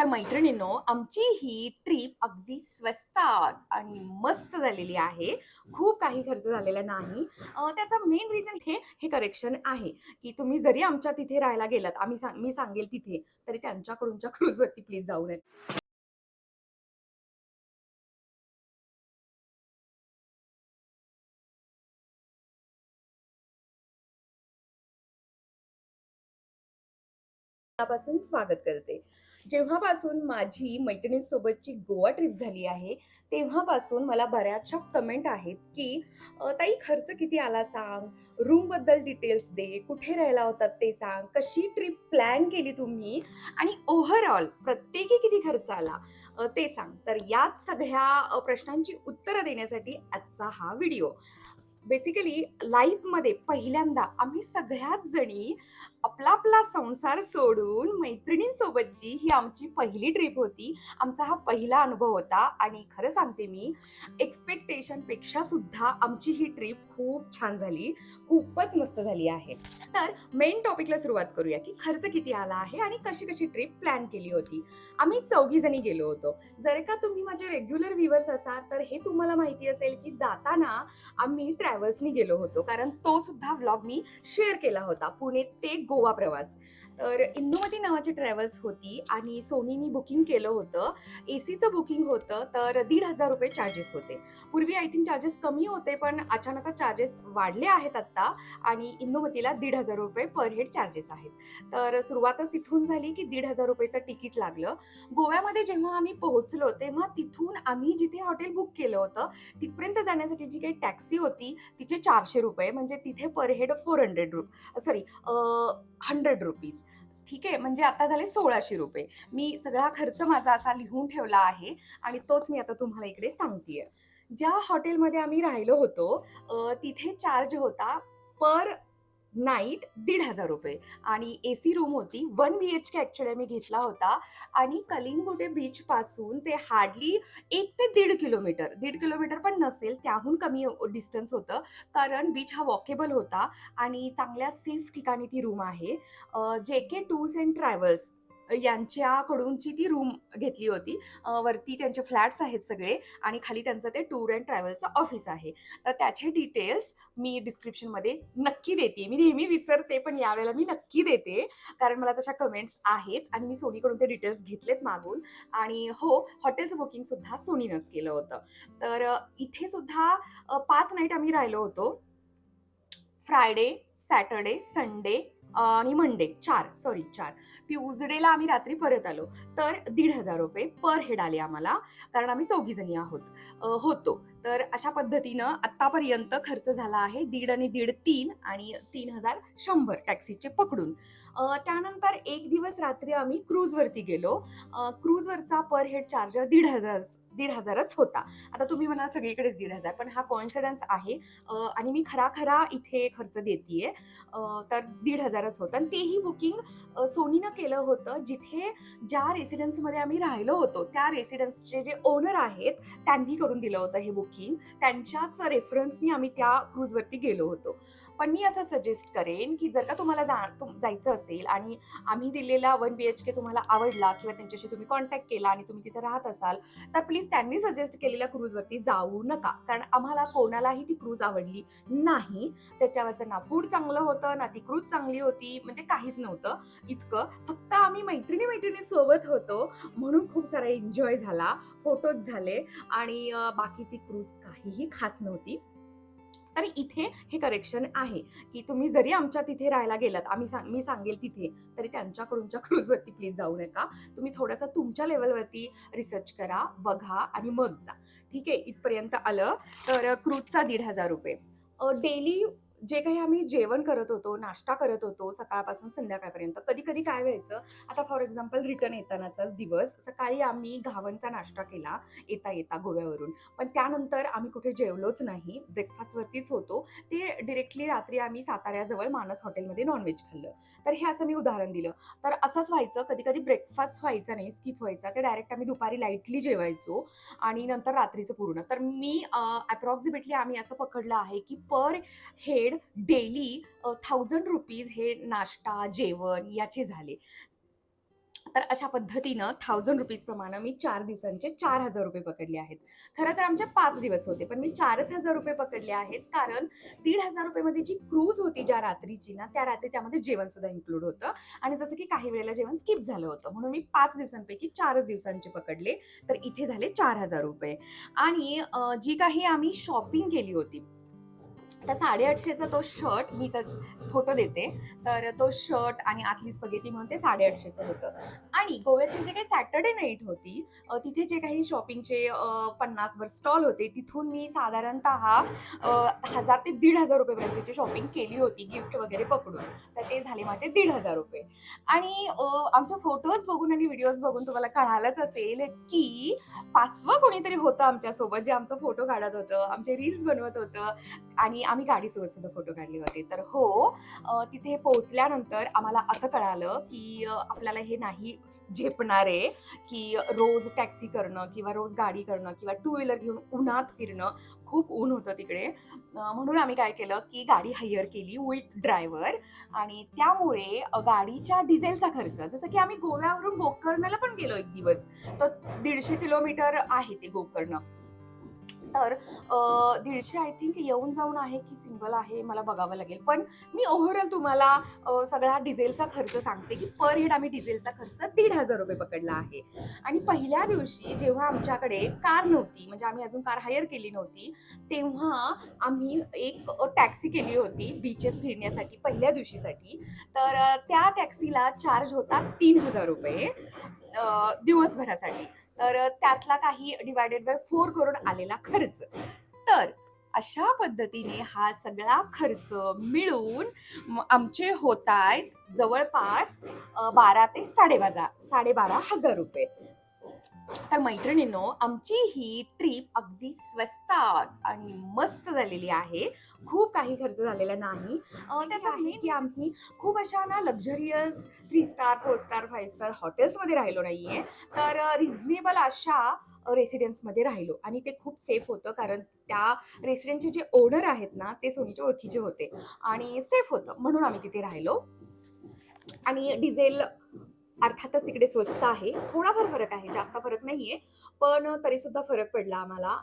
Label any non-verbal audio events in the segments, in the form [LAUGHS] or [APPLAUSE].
तर मैत्रिणींनो आमची ही ट्रिप अगदी स्वस्तात आणि मस्त झालेली आहे. खूप काही खर्च झालेला नाही. त्याचा मेन रिझन हे हे करेक्शन आहे की तुम्ही जरी आमच्या तिथे राहायला गेलात आम्ही सांग मी सांगेल तिथे तरी त्यांच्याकडूनच्या [LAUGHS] क्रूजवरती प्लीज जाऊ नये. पासून स्वागत करते. जेव्हापासून माझी मैत्रिणींसोबतची गोवा ट्रिप झाली आहे तेव्हापासून मला बऱ्याचशा कमेंट आहेत की ताई खर्च किती आला सांग? रूमबद्दल डिटेल्स दे. कुठे राहायला होतात ते सांग? कशी ट्रिप प्लॅन केली तुम्ही? आणि ओव्हरऑल प्रत्येकी किती खर्च आला? ते सांग. तर याच सगळ्या प्रश्नांची उत्तरं देण्यासाठी आजचा हा व्हिडिओ बेसिकली लाईफमध्ये पहिल्यांदा आम्ही सगळ्याच जणी आपला आपला संसार सोडून मैत्रिणींसोबतची ही आमची पहिली ट्रिप होती आमचा हा पहिला अनुभव होता. आणि खरं सांगते मी एक्सपेक्टेशनपेक्षा सुद्धा आमची ही ट्रिप खूप छान झाली. खूपच मस्त झाली आहे. तर मेन टॉपिकला सुरुवात करूया की खर्च किती आला आहे आणि कशी कशी ट्रिप प्लॅन केली होती. आम्ही चौघी जणी गेलो होतो. जर का तुम्ही माझे रेग्युलर व्हिवर्स असाल तर हे तुम्हाला माहिती असेल की जाताना आम्ही ट्रॅव्हल्सनी गेलो होतो. कारण तो सुद्धा व्लॉग मी शेअर केला होता. पुणे ते गोवा प्रवास. तर इंदुमती नावाची ट्रॅव्हल्स होती आणि सोनीनी बुकिंग केलं होतं. ए सीचं बुकिंग होतं तर दीड हजार रुपये चार्जेस होते. पूर्वी आय थिंक चार्जेस कमी होते पण अचानकच चार्जेस वाढले आहेत आत्ता आणि इंदुमतीला दीड हजार रुपये पर हेड चार्जेस आहेत. तर सुरुवातच तिथून झाली की दीड हजार रुपयेचं तिकीट लागलं. गोव्यामध्ये जेव्हा आम्ही पोहोचलो तेव्हा तिथून आम्ही जिथे हॉटेल बुक केलं होतं तिथपर्यंत जाण्यासाठी जी काही टॅक्सी होती तिचे चारशे रुपये म्हणजे तिथे पर हेड फोर हंड्रेड रुप सॉरी हंड्रेड रुपीज ठीक आहे? म्हणजे आता झाले सोळाशे रुपये. मी सगळा खर्च माझा असा लिहून ठेवला आहे आणि तोच मी आता तुम्हाला इकडे सांगतेय. ज्या हॉटेलमध्ये आम्ही राहिलो होतो तिथे चार्ज होता पर नाईट दीड हजार रुपये. आणि ए सी रूम होती. One B H K actually मी घेतला होता. आणि कलिंगोटे बीचपासून ते हार्डली एक ते दीड किलोमीटर दीड किलोमीटर पण नसेल त्याहून कमी डिस्टन्स होतं. कारण बीच हा वॉकेबल होता. आणि चांगल्या सेफ ठिकाणी ती रूम आहे. J K tours and travels यांच्याकडूनची ती रूम घेतली होती. वरती त्यांचे फ्लॅट्स आहेत सगळे आणि खाली त्यांचं ते टूर अँड ट्रॅव्हलचं ऑफिस आहे. तर त्याचे डिटेल्स मी डिस्क्रिप्शनमध्ये नक्की देते. मी नेहमी विसरते पण यावेळेला मी नक्की देते. कारण मला तशा कमेंट्स आहेत आणि मी सोनीकडून ते डिटेल्स घेतलेत मागून. आणि हो हॉटेलचं बुकिंगसुद्धा सोनीनंच केलं होतं. तर इथे सुद्धा पाच नाईट आम्ही राहिलो होतो. फ्रायडे सॅटर्डे संडे आणि मंडे चार सॉरी चार. ट्यूजडेला आम्ही रात्री परत आलो. तर दीड हजार रुपये पर हेड आले आम्हाला. कारण आम्ही चौघी जणी आहोत. होतो. तर अशा पद्धतीनं आत्तापर्यंत खर्च झाला आहे दीड आणि दीड तीन आणि तीन हजार शंभर टॅक्सीचे पकडून. त्यानंतर एक दिवस रात्री आम्ही क्रूजवरती गेलो. क्रूजवरचा पर हेड चार्ज दीड हजार दीड हजारच होता. आता तुम्ही म्हणाल सगळीकडेच दीड हजार पण हा कॉन्फिडन्स आहे. आणि मी खरा खरा इथे खर्च देतीये. तर दीड हजारच होतं. आणि तेही बुकिंग सोनीनं केलं होतं. जिथे ज्या रेसिडेन्समध्ये आम्ही राहिलो होतो त्या रेसिडेन्सचे जे ओनर आहेत त्यांनी करून दिलं होतं हे बुकिंग. त्यांच्याच रेफरन्सनी आम्ही त्या क्रूजवरती गेलो होतो. पण मी असं सजेस्ट करेन की जर का तुम्हाला जा जायचं असेल आणि आम्ही दिलेला वन बी एच के तुम्हाला आवडला किंवा त्यांच्याशी तुम्ही कॉन्टॅक्ट केला आणि तुम्ही तिथे राहत असाल तर प्लीज त्यांनी सजेस्ट केलेल्या क्रूजवरती जाऊ नका. कारण आम्हाला कोणालाही ती क्रूज आवडली नाही. त्याच्यावरचं ना फूड चांगलं होतं ना ती क्रूज चांगली होती म्हणजे काहीच नव्हतं. इतकं. फक्त आम्ही मैत्रिणी मैत्रिणी सोबत होतो. म्हणून खूप सारा एन्जॉय झाला फोटोज झाले आणि बाकी ती क्रूज काहीही खास नव्हती. तर इथे हे करेक्शन आहे. की तुम्ही जरी आमच्या तिथे राहायला गेलात आम्ही सांग मी सांगेल तिथे तरी त्यांच्याकडूनच्या क्रूजवरती प्लीज जाऊ नका. तुम्ही थोडंसं तुमच्या लेवलवरती रिसर्च करा बघा आणि मग जा. ठीक आहे? इथपर्यंत आलं. तर क्रूजचा दीड हजार रुपये. डेली जे काही आम्ही जेवण करत होतो नाश्ता करत होतो सकाळपासून संध्याकाळपर्यंत कधी कधी काय व्हायचं आता फॉर एक्झाम्पल रिटर्न येतानाचाच दिवस सकाळी आम्ही घावनचा नाश्ता केला येता येता गोव्यावरून. पण त्यानंतर आम्ही कुठे जेवलोच नाही ब्रेकफास्टवरतीच होतो. ते डिरेक्टली रात्री आम्ही साताऱ्याजवळ मानस हॉटेलमध्ये नॉनव्हेज खाल्लं. तर हे असं मी उदाहरण दिलं. तर असंच व्हायचं कधी कधी ब्रेकफास्ट व्हायचा नाही स्किप व्हायचा ते डायरेक्ट आम्ही दुपारी लाईटली जेवायचो आणि नंतर रात्रीचं पूर्ण. तर मी अप्रॉक्सिमेटली आम्ही असं पकडलं आहे की per head daily thousand rupees हे नाश्ता जेवण याचे झाले. तर अशा पद्धतीनं थाउजंड रुपीज प्रमाणे मी चार दिवसांचे चार हजार रुपये पकडले आहेत. खरं तर आमचे पाच दिवस होते पण मी चारच हजार रुपये पकडले आहेत कारण दीड हजार रुपयेमध्ये जी क्रूज होती ज्या रात्रीची ना त्या रात्री त्यामध्ये जेवण सुद्धा इन्क्लूड होतं. आणि जसं की काही वेळेला जेवण स्किप झालं होतं म्हणून मी पाच दिवसांपैकी चारच दिवसांचे पकडले तर इथे झाले चार हजार रुपये. आणि जी काही आम्ही शॉपिंग केली होती त्या साडेआठशेचा तो शर्ट मी तर फोटो देते. तर तो शर्ट आणि आतली स्पगेती म्हणून ते साडेआठशेचं होतं. आणि गोव्यातील जे काही सॅटर्डे नाईट होती तिथे जे काही शॉपिंगचे पन्नासवर स्टॉल होते तिथून मी साधारणत हजार ते दीड हजार रुपयेपर्यंतची शॉपिंग केली होती गिफ्ट वगैरे पकडून. तर ते झाले माझे दीड हजार रुपये. आणि आमच्या आमचे फोटोज बघून आणि व्हिडिओज बघून तुम्हाला कळालंच असेल की पाचवं कोणीतरी होतं आमच्यासोबत जे आमचं फोटो काढत होतं आमचे रील्स बनवत होतं. आणि आम्ही गाडीसोबत सुद्धा फोटो काढले होते. तर हो तिथे पोहोचल्यानंतर आम्हाला असं कळालं की आपल्याला हे नाही झेपणार आहे की रोज टॅक्सी करणं किंवा रोज गाडी करणं किंवा टू व्हीलर घेऊन उन्हात फिरणं खूप ऊन होतं तिकडे. म्हणून आम्ही काय केलं की गाडी हायर केली विथ ड्रायव्हर आणि त्यामुळे गाडीच्या डिझेलचा खर्च जसं की आम्ही गोव्यावरून गोकर्णला पण गेलो एक दिवस तर दीडशे किलोमीटर आहे ते गोकर्ण. तर दीडशे आय थिंक येऊन जाऊन आहे की सिंगल आहे मला बघावं लागेल. पण मी ओव्हरऑल तुम्हाला सगळा डिझेलचा खर्च सांगते की पर हेड आम्ही डिझेलचा खर्च दीड हजार रुपये पकडला आहे. आणि पहिल्या दिवशी जेव्हा आमच्याकडे कार नव्हती म्हणजे आम्ही अजून कार हायर केली नव्हती तेव्हा आम्ही एक टॅक्सी केली होती बीचेस फिरण्यासाठी पहिल्या दिवशीसाठी. तर त्या टॅक्सीला चार्ज होता तीन हजार रुपये दिवसभरासाठी. तर त्यातला काही डिवायडेड बाय फोर करून आलेला खर्च. तर अशा पद्धतीने हा सगळा खर्च मिळून आमचे होत आहेत जवळपास बारा ते साडेबारा साडेबारा हजार रुपये. तर मैत्रिणींनो आमची ही ट्रिप अगदी स्वस्तात आणि मस्त झालेली आहे. खूप काही खर्च झालेला नाही. त्याचं आहे की आम्ही खूप अशा ना luxurious three star four star five star हॉटेल्समध्ये राहिलो नाहीये. तर रिझनेबल अशा रेसिडेन्समध्ये राहिलो. आणि ते खूप सेफ होतं कारण त्या रेसिडेंटचे जे ओनर आहेत ना ते सोनीचे ओळखीचे होते. आणि सेफ होतं म्हणून आम्ही तिथे राहिलो. आणि डिझेल अर्थातच तिकडे स्वस्त आहे. थोडाफार फरक आहे. जास्त फरक नाहीये. पण तरी सुद्धा फरक पडला आम्हाला.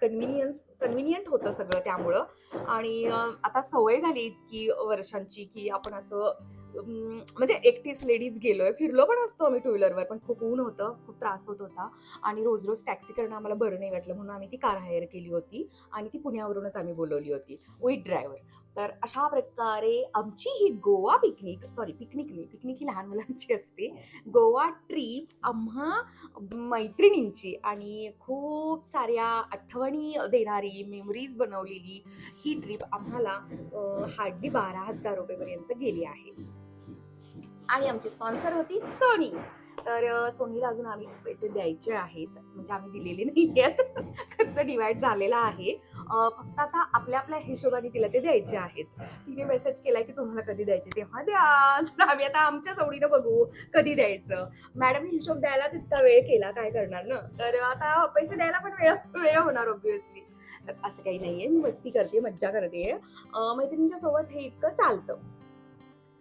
कन्व्हिनियन्स कन्व्हिनियंट होतं सगळं त्यामुळं. आणि आता सवय झाली इतकी वर्षांची की आपण असं म्हणजे एकटीच लेडीज गेलोय. फिरलो पण असतो आम्ही टू व्हीलरवर पण खूप ऊन होतं खूप त्रास होत होता. आणि रोज रोज टॅक्सी करणं आम्हाला बरं नाही वाटलं. म्हणून आम्ही ती कार हायर केली होती आणि ती पुण्यावरूनच आम्ही बोलवली होती. विथ ड्रायव्हर तर अशा प्रकारे आमची ही गोवा पिकनिक सॉरी पिकनिक नाही पिकनिक ही लहान मुलांची असते. गोवा ट्रीप आम्हा मैत्रिणींची आणि खूप साऱ्या आठवणी देणारी मेमरीज बनवलेली ही ट्रिप आम्हाला हार्डली बारा हजार रुपयेपर्यंत गेली आहे. आणि आमची स्पॉन्सर होती सोनी. तर सोनीला अजून आम्ही पैसे द्यायचे आहेत. म्हणजे आम्ही दिलेले नाही आहेत खर्च डिवाइड झालेला आहे. फक्त आता आपल्या आपल्या हिशोबाने तिला ते द्यायचे आहेत. तिने मेसेज केलाय की तुम्हाला कधी द्यायचे? तेव्हा द्या. आम्ही आता आमच्या सवडीनं बघू कधी द्यायचं. मॅडमने हिशोब द्यायलाच इतका वेळ केला. काय करणार ना? तर आता पैसे द्यायला पण वेळ वेळ होणार ऑब्विसली तर असं काही नाहीये. मी मस्ती करते मज्जा करते. मैत्रिणींच्या सोबत हे इतकं चालतं.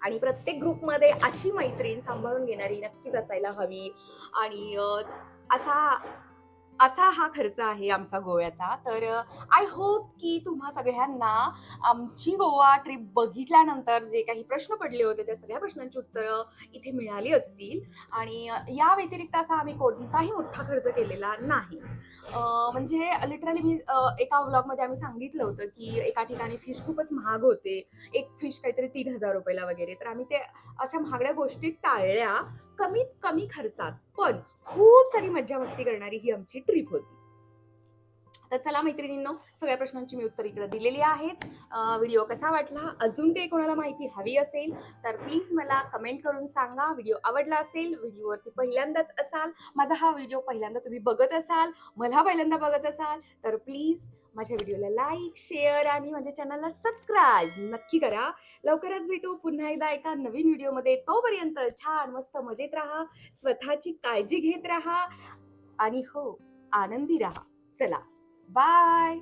आणि प्रत्येक ग्रुपमध्ये अशी मैत्रीण सांभाळून घेणारी नक्कीच असायला हवी. आणि असा असा हा खर्च आहे आमचा गोव्याचा. तर आय होप की तुम्हा सगळ्यांना आमची गोवा ट्रिप बघितल्यानंतर जे काही प्रश्न पडले होते त्या सगळ्या प्रश्नांची उत्तरं इथे मिळाली असतील. आणि या व्यतिरिक्त असा आम्ही कोणताही मोठा खर्च केलेला नाही. म्हणजे लिटरली मी एका व्लॉगमध्ये आम्ही सांगितलं होतं की एका ठिकाणी फिश खूपच महाग होते. एक फिश काहीतरी तीन हजार रुपयाला वगैरे. तर आम्ही ते अशा महागड्या गोष्टी टाळल्या. कमीत कमी खर्चात. पण खूप सारी मज्जा मस्ती करणारी ही आमची ट्रिप होती. तर चला मैत्रिणींनो सगळ्या प्रश्नांची मी उत्तर इकडे दिलेली आहेत. व्हिडिओ कसा वाटला? अजून काही कोणाला माहिती हवी असेल तर प्लीज मला कमेंट करून सांगा. व्हिडिओ आवडला असेल व्हिडिओवरती पहिल्यांदाच असाल माझा हा व्हिडिओ पहिल्यांदा तुम्ही बघत असाल मला पहिल्यांदा बघत असाल तर प्लीज माझ्या व्हिडिओला लाईक शेअर आणि माझ्या चॅनलला सबस्क्राईब नक्की करा. लवकरच भेटू. पुन्हा एकदा एका नवीन व्हिडिओमध्ये. तोपर्यंत छान मस्त मजेत राहा. स्वतःची काळजी घेत राहा. आणि हो आनंदी राहा. चला. बाय